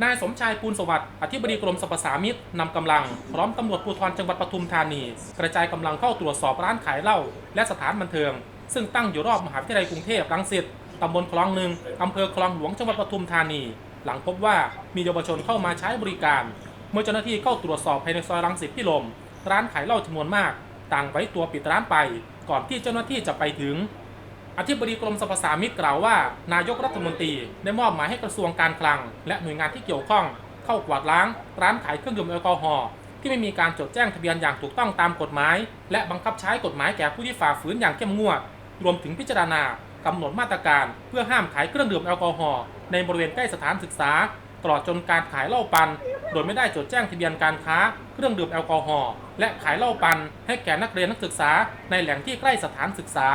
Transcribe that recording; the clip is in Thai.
นายสมชายปูนสวัสดิ์อธิบดีกรมสรรพสามิตนำกำลัง พร้อมตำรวจภูธรจังหวัดปทุมธานี กระจายกำลังเข้าตรวจสอบร้านขายเหล้าและสถานบันเทิง ซึ่งตั้งอยู่รอบมหาวิทยาลัยกรุงเทพรังสิตตำบลคลองหนึ่งอำเภอคลองหลวงจังหวัดปทุมธานี หลังพบว่ามีเยาวชนเข้ามาใช้บริการ เมื่อเจ้าหน้าที่เข้าตรวจสอบภายในซอยรังสิตพิลมร้านขายเหล้าจำนวนมาก ต่างไว้ตัวปิดร้านไป ก่อนที่เจ้าหน้าที่จะไปถึง อธิบดีกรมสรรพสามิตกล่าวว่า นายกรัฐมนตรีได้มอบหมายให้กระทรวงการคลัง และหน่วยงานที่เกี่ยวข้อง เข้ากวาดล้าง ร้านขายเครื่องดื่มแอลกอฮอล์ที่ไม่มีการจดแจ้งทะเบียนอย่างถูกต้องตามกฎหมาย และบังคับใช้กฎหมายแก่ผู้ที่ฝ่าฝืนอย่างเข้มงวด รวมถึงพิจารณากำหนดมาตรการ เพื่อห้ามขายเครื่องดื่มแอลกอฮอล์ในบริเวณใกล้สถานศึกษาตลอดจนการขายเหล้าปัน โดยไม่ได้จดแจ้งทะเบียนการค้า เครื่องดื่มแอลกอฮอล์และขายเหล้าปัน ให้แก่นักเรียนนักศึกษาในแหล่งที่ใกล้สถานศึกษา